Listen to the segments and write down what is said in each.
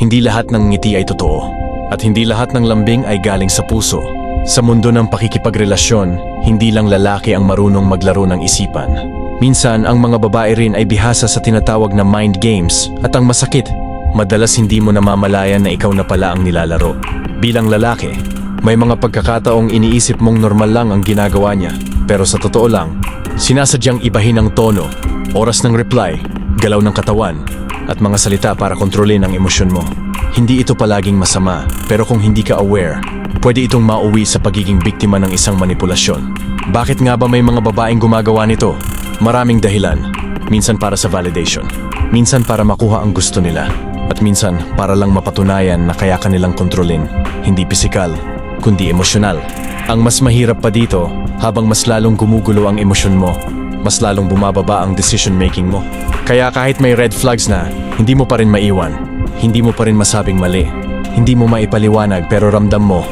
Hindi lahat ng ngiti ay totoo. At hindi lahat ng lambing ay galing sa puso. Sa mundo ng pakikipagrelasyon, hindi lang lalaki ang marunong maglaro ng isipan. Minsan, ang mga babae rin ay bihasa sa tinatawag na mind games at ang masakit, madalas hindi mo namamalayan na ikaw na pala ang nilalaro. Bilang lalaki, may mga pagkakataong iniisip mong normal lang ang ginagawa niya, pero sa totoo lang, sinasadyang ibahin ang tono, oras ng reply, galaw ng katawan, at mga salita para kontrolin ang emosyon mo. Hindi ito palaging masama, pero kung hindi ka aware, pwede itong mauwi sa pagiging biktima ng isang manipulasyon. Bakit nga ba may mga babaeng gumagawa nito? Maraming dahilan. Minsan para sa validation. Minsan para makuha ang gusto nila. At minsan para lang mapatunayan na kaya kanilang kontrolin. Hindi pisikal, kundi emosyonal. Ang mas mahirap pa dito, habang mas lalong gumugulo ang emosyon mo, mas lalong bumababa ang decision making mo. Kaya kahit may red flags na, hindi mo pa rin maiwan. Hindi mo pa rin masabing mali. Hindi mo maipaliwanag pero ramdam mo,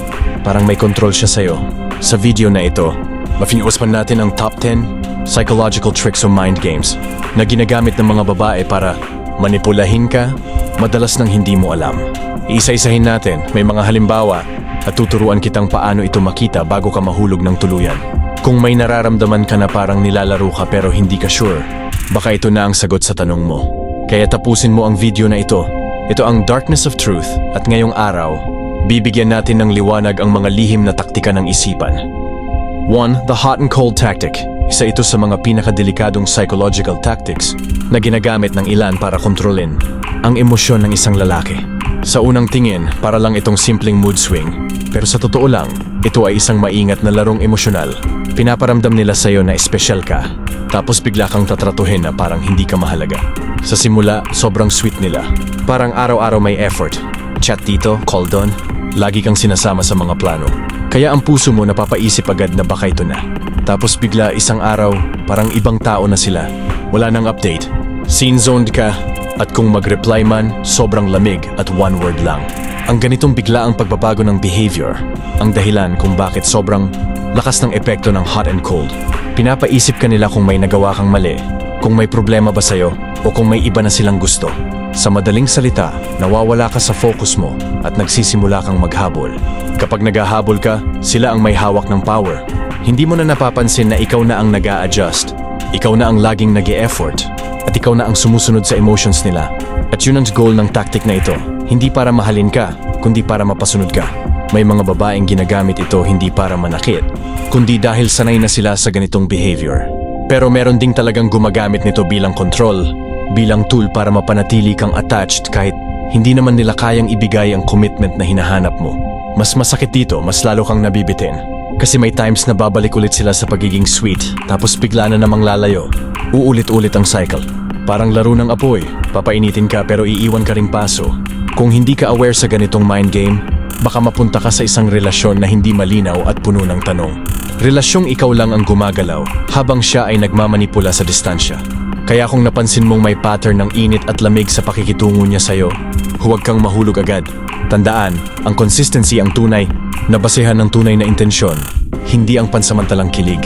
parang may control siya sa'yo. Sa video na ito, mafinuuspan natin ang top 10 psychological tricks o mind games na ginagamit ng mga babae para manipulahin ka, madalas nang hindi mo alam. Iisa-isahin natin, may mga halimbawa at tuturuan kitang paano ito makita bago ka mahulog ng tuluyan. Kung may nararamdaman ka na parang nilalaro ka pero hindi ka sure, baka ito na ang sagot sa tanong mo. Kaya tapusin mo ang video na ito. Ito ang Darkness of Truth at ngayong araw, bibigyan natin ng liwanag ang mga lihim na taktika ng isipan. 1. The hot and cold tactic. Isa ito sa mga pinakadelikadong psychological tactics na ginagamit ng ilan para kontrolin ang emosyon ng isang lalaki. Sa unang tingin, para lang itong simpleng mood swing. Pero sa totoo lang, ito ay isang maingat na larong emosyonal. Pinaparamdam nila sa'yo na espesyal ka, tapos bigla kang tatratuhin na parang hindi ka mahalaga. Sa simula, sobrang sweet nila. Parang araw-araw may effort. Chat dito, call doon. Lagi kang sinasama sa mga plano. Kaya ang puso mo napapaisip agad na baka ito na. Tapos bigla isang araw, parang ibang tao na sila. Wala nang update. Scene zoned ka, at kung mag-reply man, sobrang lamig at one word lang. Ang ganitong bigla ang pagbabago ng behavior, ang dahilan kung bakit sobrang lakas ng epekto ng hot and cold. Pinapaisip ka nila kung may nagawa kang mali, kung may problema ba sa'yo, o kung may iba na silang gusto. Sa madaling salita, nawawala ka sa focus mo at nagsisimula kang maghabol. Kapag naghahabol ka, sila ang may hawak ng power. Hindi mo na napapansin na ikaw na ang nag adjust Ikaw na ang laging nag effort at ikaw na ang sumusunod sa emotions nila. At yun ang goal ng tactic na ito. Hindi para mahalin ka, kundi para mapasunod ka. May mga babaeng ginagamit ito hindi para manakit, kundi dahil sanay na sila sa ganitong behavior. Pero meron ding talagang gumagamit nito bilang control, bilang tool para mapanatili kang attached kahit hindi naman nila kayang ibigay ang commitment na hinahanap mo. Mas masakit dito, mas lalo kang nabibitin. Kasi may times na babalik ulit sila sa pagiging sweet, tapos bigla na namang lalayo. Uulit-ulit ang cycle. Parang laro ng apoy, papainitin ka pero iiwan ka ring paso. Kung hindi ka aware sa ganitong mind game, baka mapunta ka sa isang relasyon na hindi malinaw at puno ng tanong. Relasyong ikaw lang ang gumagalaw habang siya ay nagmamanipula sa distansya. Kaya kung napansin mong may pattern ng init at lamig sa pakikitungo niya sa'yo, huwag kang mahulog agad. Tandaan, ang consistency ang tunay na basehan ng tunay na intensyon, hindi ang pansamantalang kilig.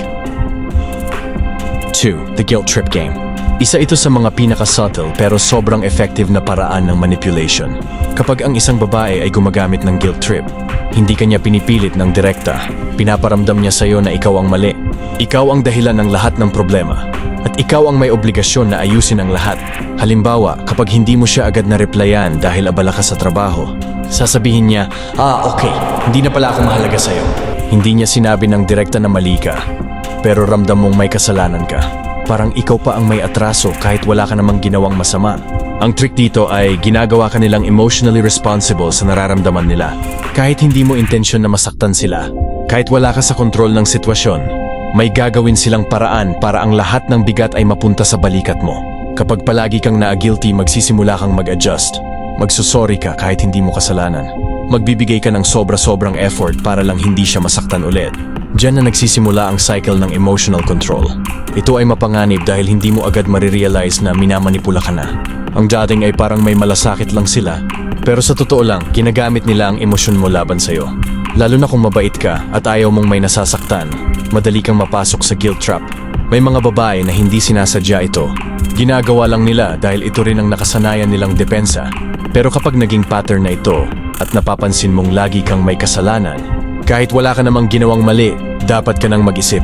2. The Guilt Trip Game Isa ito sa mga pinaka-subtle pero sobrang effective na paraan ng manipulation. Kapag ang isang babae ay gumagamit ng guilt trip, hindi kanya pinipilit ng direkta. Pinaparamdam niya sa iyo na ikaw ang mali. Ikaw ang dahilan ng lahat ng problema. At ikaw ang may obligasyon na ayusin ang lahat. Halimbawa, kapag hindi mo siya agad na replyan dahil abala ka sa trabaho, sasabihin niya, Ah, okay, hindi na pala ako mahalaga sa'yo. Hindi niya sinabi ng direkta na mali ka, pero ramdam mong may kasalanan ka. Parang ikaw pa ang may atraso kahit wala ka namang ginawang masama. Ang trick dito ay ginagawa ka nilang emotionally responsible sa nararamdaman nila. Kahit hindi mo intensyon na masaktan sila, kahit wala ka sa kontrol ng sitwasyon, may gagawin silang paraan para ang lahat ng bigat ay mapunta sa balikat mo. Kapag palagi kang na-guilty, magsisimula kang mag-adjust. Magsusorry ka kahit hindi mo kasalanan. Magbibigay ka ng sobra-sobrang effort para lang hindi siya masaktan ulit. Diyan na nagsisimula ang cycle ng emotional control. Ito ay mapanganib dahil hindi mo agad marirealize na minamanipula ka na. Ang dating ay parang may malasakit lang sila. Pero sa totoo lang, ginagamit nila ang emosyon mo laban sa'yo. Lalo na kung mabait ka at ayaw mong may nasasaktan, madali kang mapasok sa guilt trap. May mga babae na hindi sinasadya ito. Ginagawa lang nila dahil ito rin ang nakasanayan nilang depensa. Pero kapag naging pattern na ito at napapansin mong lagi kang may kasalanan, kahit wala ka namang ginawang mali, dapat ka nang mag-isip.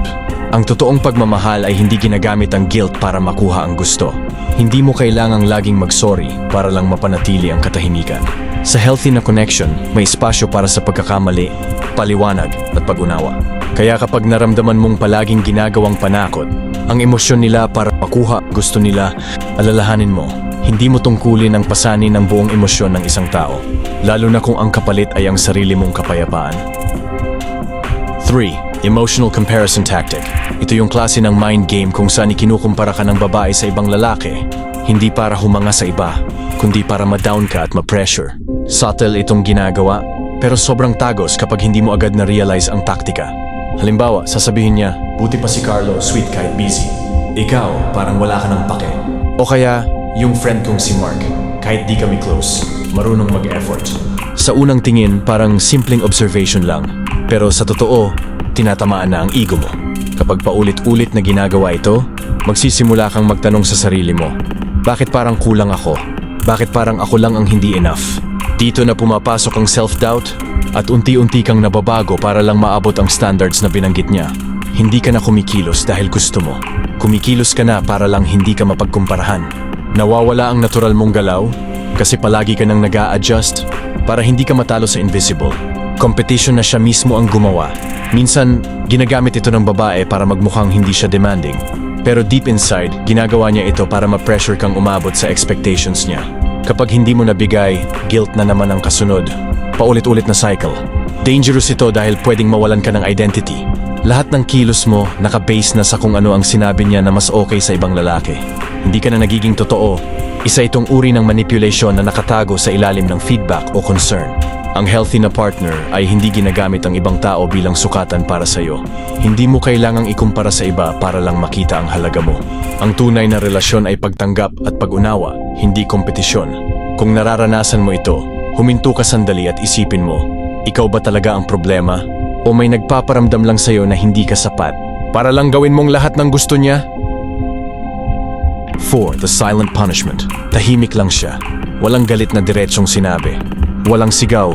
Ang totoong pagmamahal ay hindi ginagamit ang guilt para makuha ang gusto. Hindi mo kailangang laging mag-sorry para lang mapanatili ang katahimikan. Sa healthy na connection, may espasyo para sa pagkakamali, paliwanag at pag-unawa. Kaya kapag naramdaman mong palaging ginagawang panakot, ang emosyon nila para makuha gusto nila, alalahanin mo, hindi mo tungkulin ang pasanin ng buong emosyon ng isang tao, lalo na kung ang kapalit ay ang sarili mong kapayapaan. 3. Emotional Comparison Tactic. Ito yung klase ng mind game kung saan ikinukumpara ka ng babae sa ibang lalaki. Hindi para humanga sa iba, kundi para ma-down ka at ma-pressure. Subtle itong ginagawa, pero sobrang tagos kapag hindi mo agad na-realize ang taktika. Halimbawa, sasabihin niya, buti pa si Carlo, sweet kahit busy. Ikaw, parang wala ka ng pake. O kaya, yung friend kong si Mark, kahit di kami close, marunong mag-effort. Sa unang tingin, parang simpleng observation lang. Pero sa totoo, tinatamaan na ang ego mo. Kapag paulit-ulit na ginagawa ito, magsisimula kang magtanong sa sarili mo, bakit parang kulang ako? Bakit parang ako lang ang hindi enough? Dito na pumapasok ang self-doubt at unti-unti kang nababago para lang maabot ang standards na binanggit niya. Hindi ka na kumikilos dahil gusto mo. Kumikilos ka na para lang hindi ka mapagkumparahan. Nawawala ang natural mong galaw kasi palagi ka nang nag adjust para hindi ka matalo sa invisible. Competition na siya mismo ang gumawa. Minsan, ginagamit ito ng babae para magmukhang hindi siya demanding. Pero deep inside, ginagawa niya ito para ma-pressure kang umabot sa expectations niya. Kapag hindi mo nabigay, guilt na naman ang kasunod. Paulit-ulit na cycle. Dangerous ito dahil pwedeng mawalan ka ng identity. Lahat ng kilos mo nakabase na sa kung ano ang sinabi niya na mas okay sa ibang lalaki. Hindi ka na nagiging totoo. Isa itong uri ng manipulation na nakatago sa ilalim ng feedback o concern. Ang healthy na partner ay hindi ginagamit ang ibang tao bilang sukatan para sa iyo. Hindi mo kailangang ikumpara sa iba para lang makita ang halaga mo. Ang tunay na relasyon ay pagtanggap at pag-unawa, hindi kompetisyon. Kung nararanasan mo ito, huminto ka sandali at isipin mo, ikaw ba talaga ang problema? O may nagpaparamdam lang sa'yo na hindi ka sapat para lang gawin mong lahat ng gusto niya? 4. The Silent Punishment. Tahimik lang siya. Walang galit na diretsong sinabi. Walang sigaw.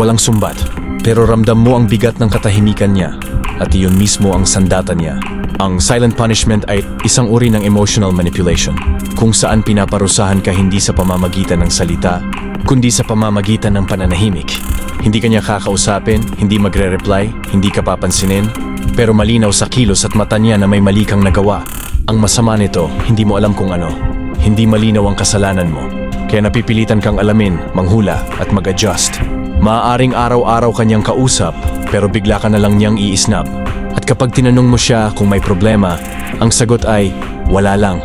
Walang sumbat. Pero ramdam mo ang bigat ng katahimikan niya. At iyon mismo ang sandata niya. Ang silent punishment ay isang uri ng emotional manipulation. Kung saan pinaparusahan ka hindi sa pamamagitan ng salita, kundi sa pamamagitan ng pananahimik. Hindi ka niya kakausapin, hindi magre-reply, hindi ka papansinin, pero malinaw sa kilos at mata niya na may mali kang nagawa. Ang masama nito, hindi mo alam kung ano. Hindi malinaw ang kasalanan mo. Kaya napipilitan kang alamin, manghula at mag-adjust. Maaaring araw-araw kanyang kausap, pero bigla ka na lang niyang iisnab. At kapag tinanong mo siya kung may problema, ang sagot ay, wala lang,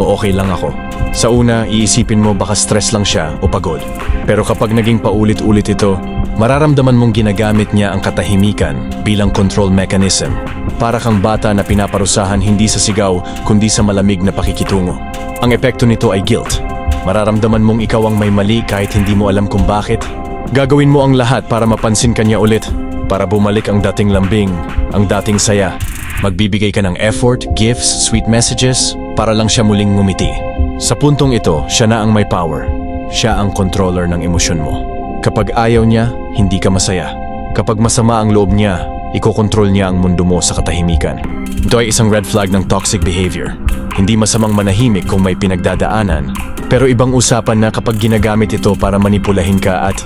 o okay lang ako. Sa una, iisipin mo baka stress lang siya o pagod. Pero kapag naging paulit-ulit ito, mararamdaman mong ginagamit niya ang katahimikan bilang control mechanism. Para kang bata na pinaparusahan hindi sa sigaw kundi sa malamig na pakikitungo. Ang epekto nito ay guilt. Mararamdaman mong ikaw ang may mali kahit hindi mo alam kung bakit. Gagawin mo ang lahat para mapansin kanya ulit. Para bumalik ang dating lambing, ang dating saya. Magbibigay ka ng effort, gifts, sweet messages para lang siya muling ngumiti. Sa puntong ito, siya na ang may power. Siya ang controller ng emosyon mo. Kapag ayaw niya, hindi ka masaya. Kapag masama ang loob niya, ikokontrol niya ang mundo mo sa katahimikan. Ito ay isang red flag ng toxic behavior. Hindi masamang manahimik kung may pinagdadaanan, pero ibang usapan na kapag ginagamit ito para manipulahin ka at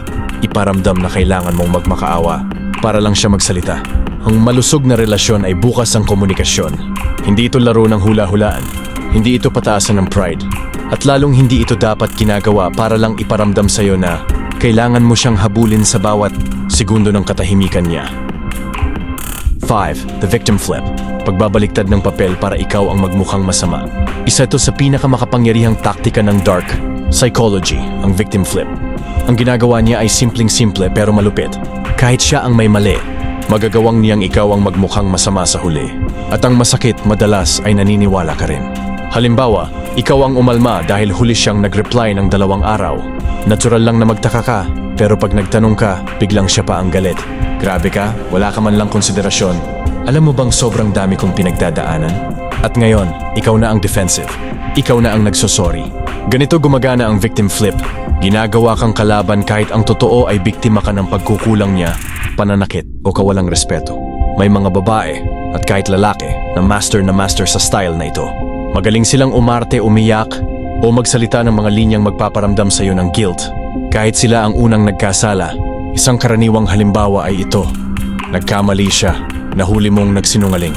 iparamdam na kailangan mong magmakaawa para lang siya magsalita. Ang malusog na relasyon ay bukas ang komunikasyon. Hindi ito laro ng hula-hulaan. Hindi ito pataasan ng pride. At lalong hindi ito dapat ginagawa para lang iparamdam sa'yo na kailangan mo siyang habulin sa bawat segundo ng katahimikan niya. 5. The Victim Flip. Pagbabaliktad ng papel para ikaw ang magmukhang masama. Isa ito sa pinakamakapangyarihang taktika ng dark psychology, ang victim flip. Ang ginagawa niya ay simpleng-simple pero malupit. Kahit siya ang may mali, magagawang niyang ikaw ang magmukhang masama sa huli. At ang masakit madalas ay naniniwala ka rin. Halimbawa, ikaw ang umalma dahil huli siyang nag-reply ng dalawang araw. Natural lang na magtaka ka, pero pag nagtanong ka, biglang siya pa ang galit. Grabe ka, wala ka man lang konsiderasyon. Alam mo bang sobrang dami kong pinagdadaanan? At ngayon, ikaw na ang defensive. Ikaw na ang nagsosorry. Ganito gumagana ang victim flip. Ginagawa kang kalaban kahit ang totoo ay biktima ka ng pagkukulang niya, pananakit o kawalang respeto. May mga babae at kahit lalaki na master na master sa style na ito. Magaling silang umarte, umiyak o magsalita ng mga linyang magpaparamdam sa iyo ng guilt. Kahit sila ang unang nagkasala, isang karaniwang halimbawa ay ito. Nagkamali siya, nahuli mong nagsinungaling.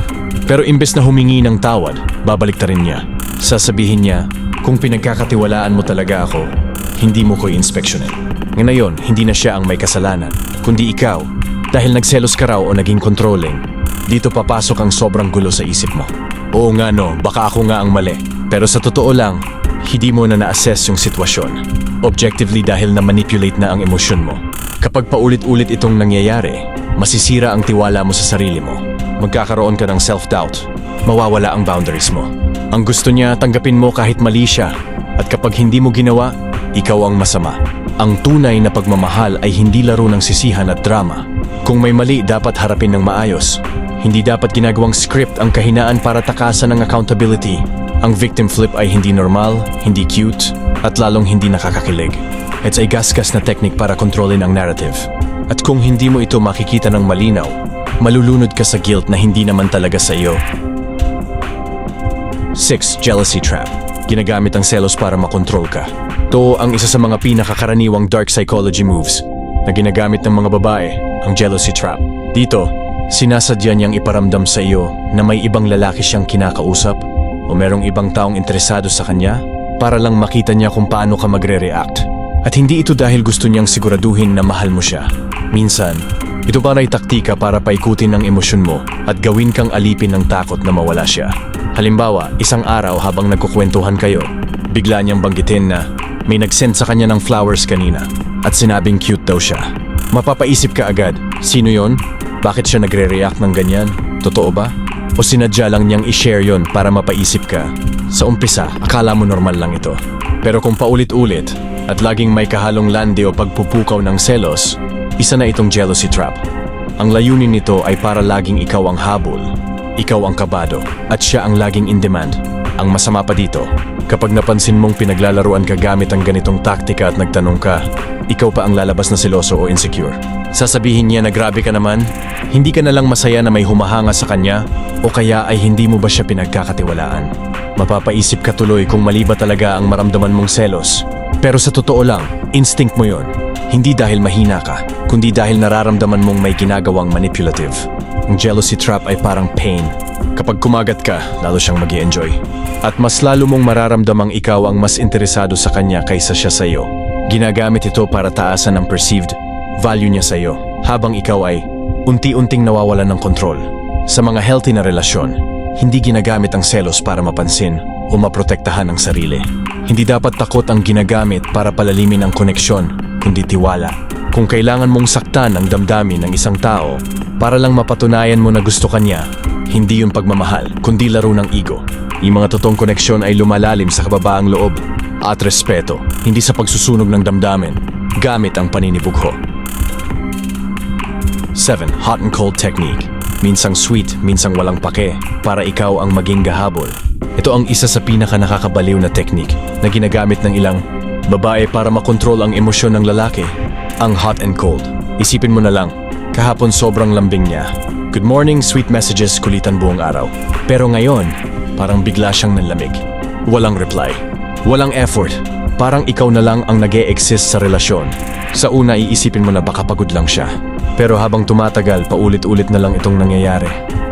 Pero imbes na humingi ng tawad, babalik ta rin niya. Sasabihin niya, kung pinagkakatiwalaan mo talaga ako, hindi mo ko inspeksyonin. Ngayon, hindi na siya ang may kasalanan, kundi ikaw. Dahil nagselos ka raw o naging controlling, dito papasok ang sobrang gulo sa isip mo. Oo nga no, baka ako nga ang mali. Pero sa totoo lang, hindi mo na na-assess yung sitwasyon. Objectively dahil na-manipulate na ang emosyon mo. Kapag paulit-ulit itong nangyayari, masisira ang tiwala mo sa sarili mo. Magkakaroon ka ng self-doubt. Mawawala ang boundaries mo. Ang gusto niya, tanggapin mo kahit mali siya. At kapag hindi mo ginawa, ikaw ang masama. Ang tunay na pagmamahal ay hindi laro ng sisihan at drama. Kung may mali, dapat harapin ng maayos. Hindi dapat ginagawang script ang kahinaan para takasan ng accountability. Ang victim flip ay hindi normal, hindi cute, at lalong hindi nakakakilig. It's a gasgas na technique para kontrolin ang narrative. At kung hindi mo ito makikita ng malinaw, malulunod ka sa guilt na hindi naman talaga sa iyo. 6. Jealousy Trap Ginagamit ang selos para makontrol ka. To ang isa sa mga pinakakaraniwang dark psychology moves na ginagamit ng mga babae, ang jealousy trap. Dito, sinasadya niyang iparamdam sa iyo na may ibang lalaki siyang kinakausap o merong ibang taong interesado sa kanya para lang makita niya kung paano ka magre-react. At hindi ito dahil gusto niyang siguraduhin na mahal mo siya. Minsan, ito para ay taktika para paikutin ang emosyon mo at gawin kang alipin ng takot na mawala siya. Halimbawa, isang araw habang nagkukwentuhan kayo, bigla niyang banggitin na may nag-send sa kanya ng flowers kanina at sinabing cute daw siya. Mapapaisip ka agad, sino yon? Bakit siya nagre-react ng ganyan? Totoo ba? O sinadya lang niyang i-share yon para mapaisip ka? Sa umpisa, akala mo normal lang ito. Pero kung paulit-ulit at laging may kahalong landi o pagpupukaw ng selos, isa na itong jealousy trap. Ang layunin nito ay para laging ikaw ang habol, ikaw ang kabado, at siya ang laging in demand. Ang masama pa dito, kapag napansin mong pinaglalaruan ka gamit ang ganitong taktika at nagtanong ka, ikaw pa ang lalabas na siloso o insecure. Sasabihin niya na grabe ka naman, hindi ka na lang masaya na may humahanga sa kanya, o kaya ay hindi mo ba siya pinagkakatiwalaan. Mapapaisip ka tuloy kung mali ba talaga ang maramdaman mong selos. Pero sa totoo lang, instinct mo yon. Hindi dahil mahina ka, kundi dahil nararamdaman mong may ginagawang manipulative. Ang jealousy trap ay parang pain. Kapag kumagat ka, lalo siyang mag enjoy At mas lalo mong mararamdamang ikaw ang mas interesado sa kanya kaysa siya sa iyo. Ginagamit ito para taasan ang perceived value niya sa iyo, habang ikaw ay unti-unting nawawalan ng kontrol. Sa mga healthy na relasyon, hindi ginagamit ang selos para mapansin o maprotektahan ang sarili. Hindi dapat takot ang ginagamit para palalimin ang koneksyon, kundi tiwala. Kung kailangan mong saktan ang damdamin ng isang tao para lang mapatunayan mo na gusto kanya, hindi yung pagmamahal, kundi laro ng ego. Yung mga totoong koneksyon ay lumalalim sa kababaang loob at respeto, hindi sa pagsusunog ng damdamin, gamit ang paninibugho. 7. Hot and cold technique. Minsang sweet, minsang walang pake, para ikaw ang maging gahabol. Ito ang isa sa pinaka nakakabaliw na technique na ginagamit ng ilang babae para makontrol ang emosyon ng lalaki. Ang hot and cold. Isipin mo na lang, kahapon sobrang lambing niya. Good morning, sweet messages, kulitan buong araw. Pero ngayon, parang bigla siyang nanlamig. Walang reply. Walang effort. Parang ikaw na lang ang nag exist sa relasyon. Sa una, iisipin mo na baka pagod lang siya. Pero habang tumatagal, paulit-ulit na lang itong nangyayari.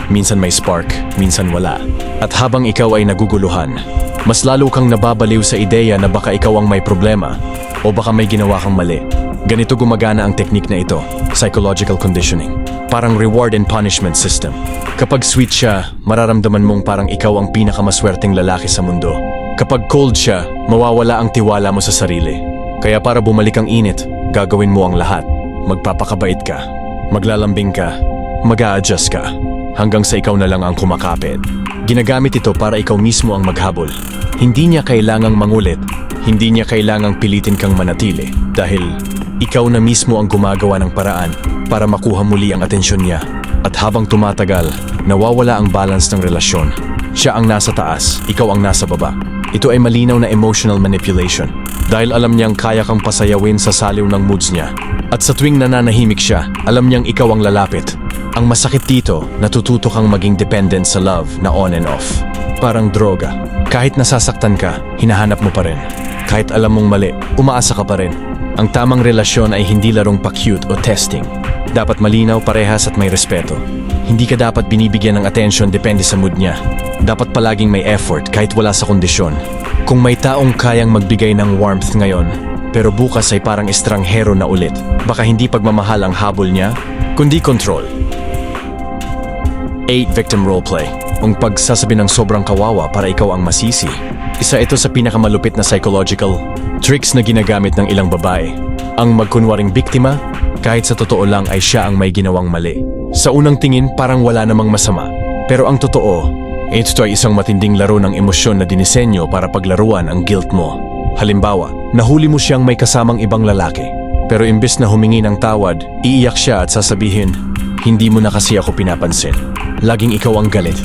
Minsan may spark, minsan wala. At habang ikaw ay naguguluhan, mas lalo kang nababaliw sa ideya na baka ikaw ang may problema o baka may ginawa kang mali. Ganito gumagana ang teknik na ito, psychological conditioning. Parang reward and punishment system. Kapag sweet siya, mararamdaman mong parang ikaw ang pinakamaswerteng lalaki sa mundo. Kapag cold siya, mawawala ang tiwala mo sa sarili. Kaya para bumalik ang init, gagawin mo ang lahat. Magpapakabait ka, maglalambing ka, mag adjust ka, hanggang sa ikaw na lang ang kumakapit. Ginagamit ito para ikaw mismo ang maghabol. Hindi niya kailangang mangulit, hindi niya kailangang pilitin kang manatili dahil ikaw na mismo ang gumagawa ng paraan para makuha muli ang atensyon niya. At habang tumatagal, nawawala ang balance ng relasyon. Siya ang nasa taas, ikaw ang nasa baba. Ito ay malinaw na emotional manipulation. Dahil alam niyang kaya kang pasayawin sa saliw ng moods niya. At sa tuwing nananahimik siya, alam niyang ikaw ang lalapit. Ang masakit dito, natututo kang maging dependent sa love na on and off. Parang droga. Kahit nasasaktan ka, hinahanap mo pa rin. Kahit alam mong mali, umaasa ka pa rin. Ang tamang relasyon ay hindi larong pa-cute o testing. Dapat malinaw, parehas at may respeto. Hindi ka dapat binibigyan ng attention depende sa mood niya. Dapat palaging may effort kahit wala sa kondisyon. Kung may taong kayang magbigay ng warmth ngayon, pero bukas ay parang estranghero na ulit, baka hindi pagmamahal ang habol niya, kundi control. 8 Victim Roleplay Ang pagsasabi ng sobrang kawawa para ikaw ang masisi. Isa ito sa pinakamalupit na psychological tricks na ginagamit ng ilang babae. Ang magkunwaring biktima, kahit sa totoo lang ay siya ang may ginawang mali. Sa unang tingin parang wala namang masama. Pero ang totoo, ito ay isang matinding laro ng emosyon na dinisenyo para paglaruan ang guilt mo. Halimbawa, nahuli mo siyang may kasamang ibang lalaki. Pero imbes na humingi ng tawad, iiyak siya at sasabihin, hindi mo na kasi ako pinapansin. Laging ikaw ang galit.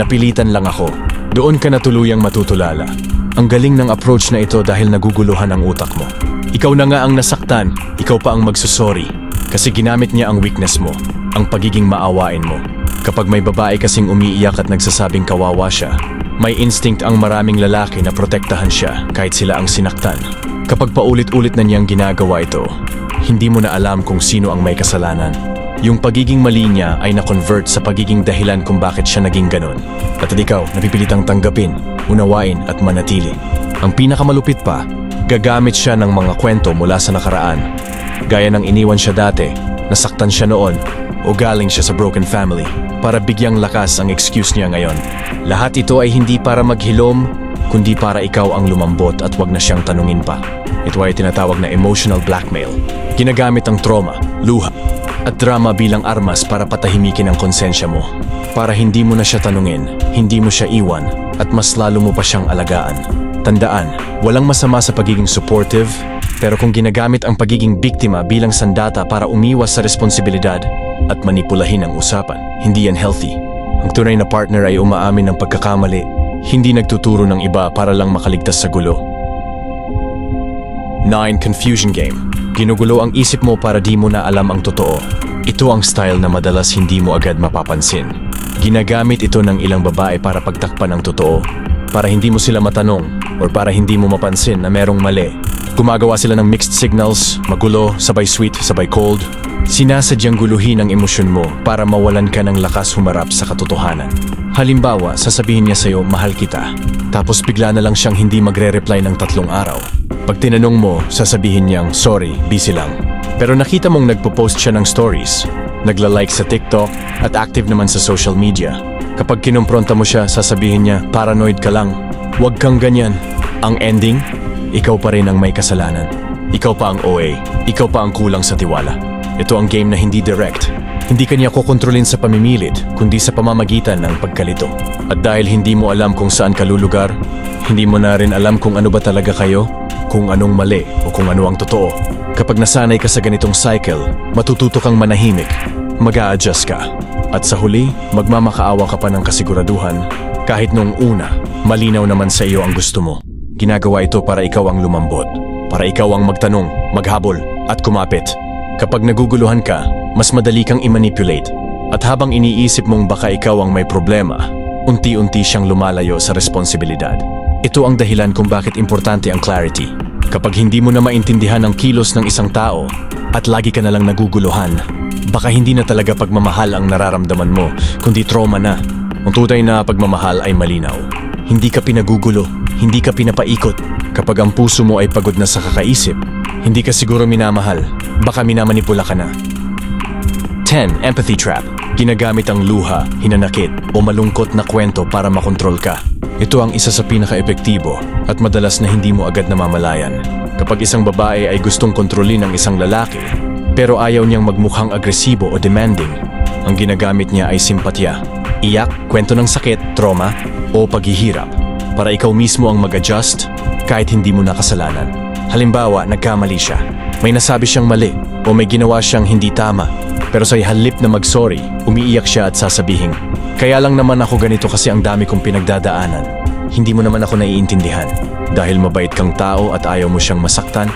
Napilitan lang ako. Doon ka na tuluyang matutulala. Ang galing ng approach na ito dahil naguguluhan ang utak mo. Ikaw na nga ang nasaktan, ikaw pa ang magsusorry. Kasi ginamit niya ang weakness mo, ang pagiging maawain mo. Kapag may babae kasing umiiyak at nagsasabing kawawa siya, may instinct ang maraming lalaki na protektahan siya kahit sila ang sinaktan. Kapag paulit-ulit na niyang ginagawa ito, hindi mo na alam kung sino ang may kasalanan. Yung pagiging mali niya ay na-convert sa pagiging dahilan kung bakit siya naging ganon. At ikaw, napipilitang tanggapin, unawain at manatili. Ang pinakamalupit pa, gagamit siya ng mga kwento mula sa nakaraan. Gaya ng iniwan siya dati, nasaktan siya noon, o galing siya sa broken family para bigyang lakas ang excuse niya ngayon. Lahat ito ay hindi para maghilom, kundi para ikaw ang lumambot at wag na siyang tanungin pa. Ito ay tinatawag na emotional blackmail. Ginagamit ang trauma, luha, at drama bilang armas para patahimikin ang konsensya mo. Para hindi mo na siya tanungin, hindi mo siya iwan, at mas lalo mo pa siyang alagaan. Tandaan, walang masama sa pagiging supportive, pero kung ginagamit ang pagiging biktima bilang sandata para umiwas sa responsibilidad at manipulahin ang usapan, hindi yan healthy. Ang tunay na partner ay umaamin ng pagkakamali, hindi nagtuturo ng iba para lang makaligtas sa gulo. 9. Confusion Game Ginugulo ang isip mo para di mo na alam ang totoo. Ito ang style na madalas hindi mo agad mapapansin. Ginagamit ito ng ilang babae para pagtakpan ang totoo, para hindi mo sila matanong, or para hindi mo mapansin na merong mali. Gumagawa sila ng mixed signals, magulo, sabay sweet, sabay cold. Sinasadyang guluhin ang emosyon mo para mawalan ka ng lakas humarap sa katotohanan. Halimbawa, sasabihin niya sa'yo, mahal kita. Tapos bigla na lang siyang hindi magre-reply ng tatlong araw. Pag tinanong mo, sasabihin niyang, sorry, busy lang. Pero nakita mong nagpo-post siya ng stories, nagla-like sa TikTok, at active naman sa social media. Kapag kinumpronta mo siya, sasabihin niya, paranoid ka lang. Huwag kang ganyan. Ang ending, ikaw pa rin ang may kasalanan. Ikaw pa ang OA. Ikaw pa ang kulang sa tiwala. Ito ang game na hindi direct. Hindi kanya kokontrolin sa pamimilit, kundi sa pamamagitan ng pagkalito. At dahil hindi mo alam kung saan ka lulugar, hindi mo na rin alam kung ano ba talaga kayo, kung anong mali o kung ano ang totoo. Kapag nasanay ka sa ganitong cycle, matututo kang manahimik, mag adjust ka. At sa huli, magmamakaawa ka pa ng kasiguraduhan kahit nung una, malinaw naman sa iyo ang gusto mo. Ginagawa ito para ikaw ang lumambot, para ikaw ang magtanong, maghabol, at kumapit. Kapag naguguluhan ka, mas madali kang i-manipulate. At habang iniisip mong baka ikaw ang may problema, unti-unti siyang lumalayo sa responsibilidad. Ito ang dahilan kung bakit importante ang clarity. Kapag hindi mo na maintindihan ang kilos ng isang tao at lagi ka na lang naguguluhan, baka hindi na talaga pagmamahal ang nararamdaman mo, kundi trauma na. Ang tunay na pagmamahal ay malinaw. Hindi ka pinagugulo, hindi ka pinapaikot. Kapag ang puso mo ay pagod na sa kakaisip, hindi ka siguro minamahal, baka minamanipula ka na. 10. Empathy Trap Ginagamit ang luha, hinanakit o malungkot na kwento para makontrol ka. Ito ang isa sa pinaka-epektibo at madalas na hindi mo agad namamalayan. Kapag isang babae ay gustong kontrolin ang isang lalaki, pero ayaw niyang magmukhang agresibo o demanding, ang ginagamit niya ay simpatya, iyak, kwento ng sakit, trauma, o paghihirap para ikaw mismo ang mag-adjust kahit hindi mo nakasalanan. Halimbawa, nagkamali siya. May nasabi siyang mali o may ginawa siyang hindi tama. Pero sa halip na mag-sorry, umiiyak siya at sasabihin, Kaya lang naman ako ganito kasi ang dami kong pinagdadaanan. hindi mo naman ako naiintindihan. Dahil mabait kang tao at ayaw mo siyang masaktan,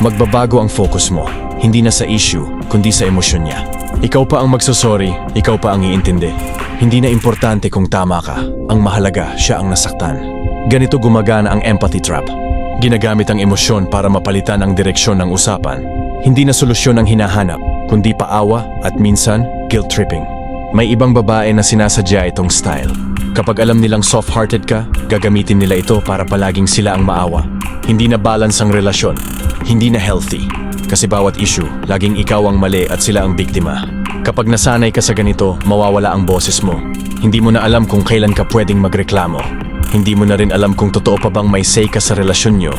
magbabago ang focus mo. Hindi na sa issue, kundi sa emosyon niya. Ikaw pa ang magsosorry, ikaw pa ang iintindi. Hindi na importante kung tama ka. Ang mahalaga, siya ang nasaktan. Ganito gumagana ang empathy trap. Ginagamit ang emosyon para mapalitan ang direksyon ng usapan. Hindi na solusyon ang hinahanap, kundi paawa at minsan guilt tripping. May ibang babae na sinasadya itong style. Kapag alam nilang soft-hearted ka, gagamitin nila ito para palaging sila ang maawa. Hindi na balance ang relasyon. Hindi na healthy. Kasi bawat issue, laging ikaw ang mali at sila ang biktima. Kapag nasanay ka sa ganito, mawawala ang boses mo. Hindi mo na alam kung kailan ka pwedeng magreklamo. Hindi mo na rin alam kung totoo pa bang may say ka sa relasyon nyo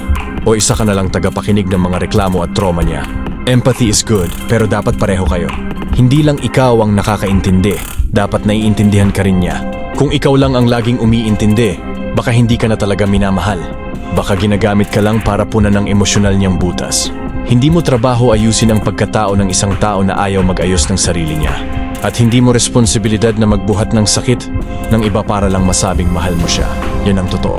o isa ka na lang tagapakinig ng mga reklamo at trauma niya. Empathy is good, pero dapat pareho kayo. Hindi lang ikaw ang nakakaintindi, dapat naiintindihan ka rin niya. Kung ikaw lang ang laging umiintindi, baka hindi ka na talaga minamahal. Baka ginagamit ka lang para punan ng emosyonal niyang butas. Hindi mo trabaho ayusin ang pagkatao ng isang tao na ayaw mag-ayos ng sarili niya. At hindi mo responsibilidad na magbuhat ng sakit ng iba para lang masabing mahal mo siya. Yan ang totoo.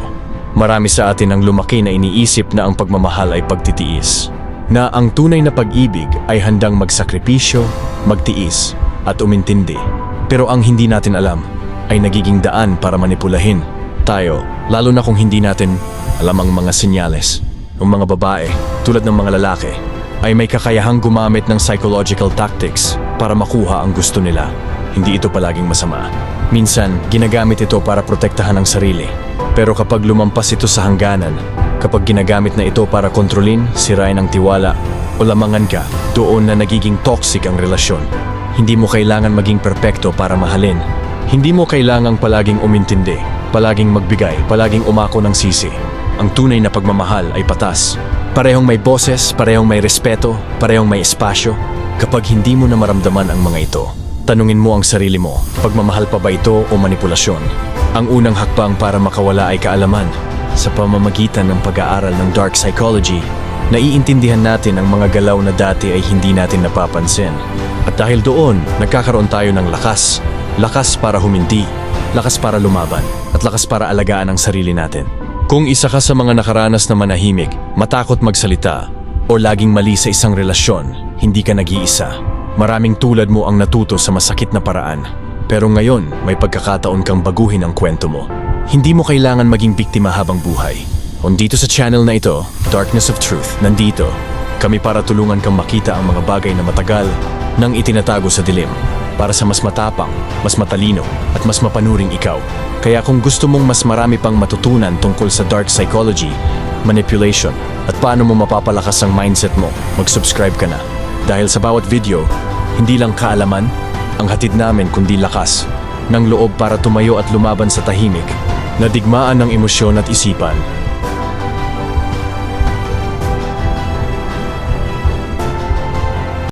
Marami sa atin ang lumaki na iniisip na ang pagmamahal ay pagtitiis. Na ang tunay na pag-ibig ay handang magsakripisyo, magtiis, at umintindi. Pero ang hindi natin alam ay nagiging daan para manipulahin tayo, lalo na kung hindi natin alam ang mga senyales. Ang mga babae, tulad ng mga lalaki, ay may kakayahang gumamit ng psychological tactics para makuha ang gusto nila. Hindi ito palaging masama. Minsan, ginagamit ito para protektahan ang sarili. Pero kapag lumampas ito sa hangganan, kapag ginagamit na ito para kontrolin, sirain ang tiwala, o lamangan ka, doon na nagiging toxic ang relasyon. Hindi mo kailangan maging perpekto para mahalin. Hindi mo kailangang palaging umintindi, palaging magbigay, palaging umako ng sisi. Ang tunay na pagmamahal ay patas. Parehong may boses, parehong may respeto, parehong may espasyo. Kapag hindi mo na maramdaman ang mga ito, tanungin mo ang sarili mo, pagmamahal pa ba ito o manipulasyon? Ang unang hakbang para makawala ay kaalaman. Sa pamamagitan ng pag-aaral ng dark psychology, naiintindihan natin ang mga galaw na dati ay hindi natin napapansin. At dahil doon, nagkakaroon tayo ng lakas. Lakas para humindi, lakas para lumaban, at lakas para alagaan ang sarili natin. Kung isa ka sa mga nakaranas na manahimik, matakot magsalita, o laging mali sa isang relasyon, hindi ka nag-iisa. Maraming tulad mo ang natuto sa masakit na paraan. Pero ngayon, may pagkakataon kang baguhin ang kwento mo. Hindi mo kailangan maging biktima habang buhay. On dito sa channel na ito, Darkness of Truth, nandito, kami para tulungan kang makita ang mga bagay na matagal nang itinatago sa dilim para sa mas matapang, mas matalino, at mas mapanuring ikaw. Kaya kung gusto mong mas marami pang matutunan tungkol sa dark psychology, manipulation, at paano mo mapapalakas ang mindset mo, mag-subscribe ka na. Dahil sa bawat video, hindi lang kaalaman, ang hatid namin kundi lakas, ng loob para tumayo at lumaban sa tahimik, na digmaan ng emosyon at isipan,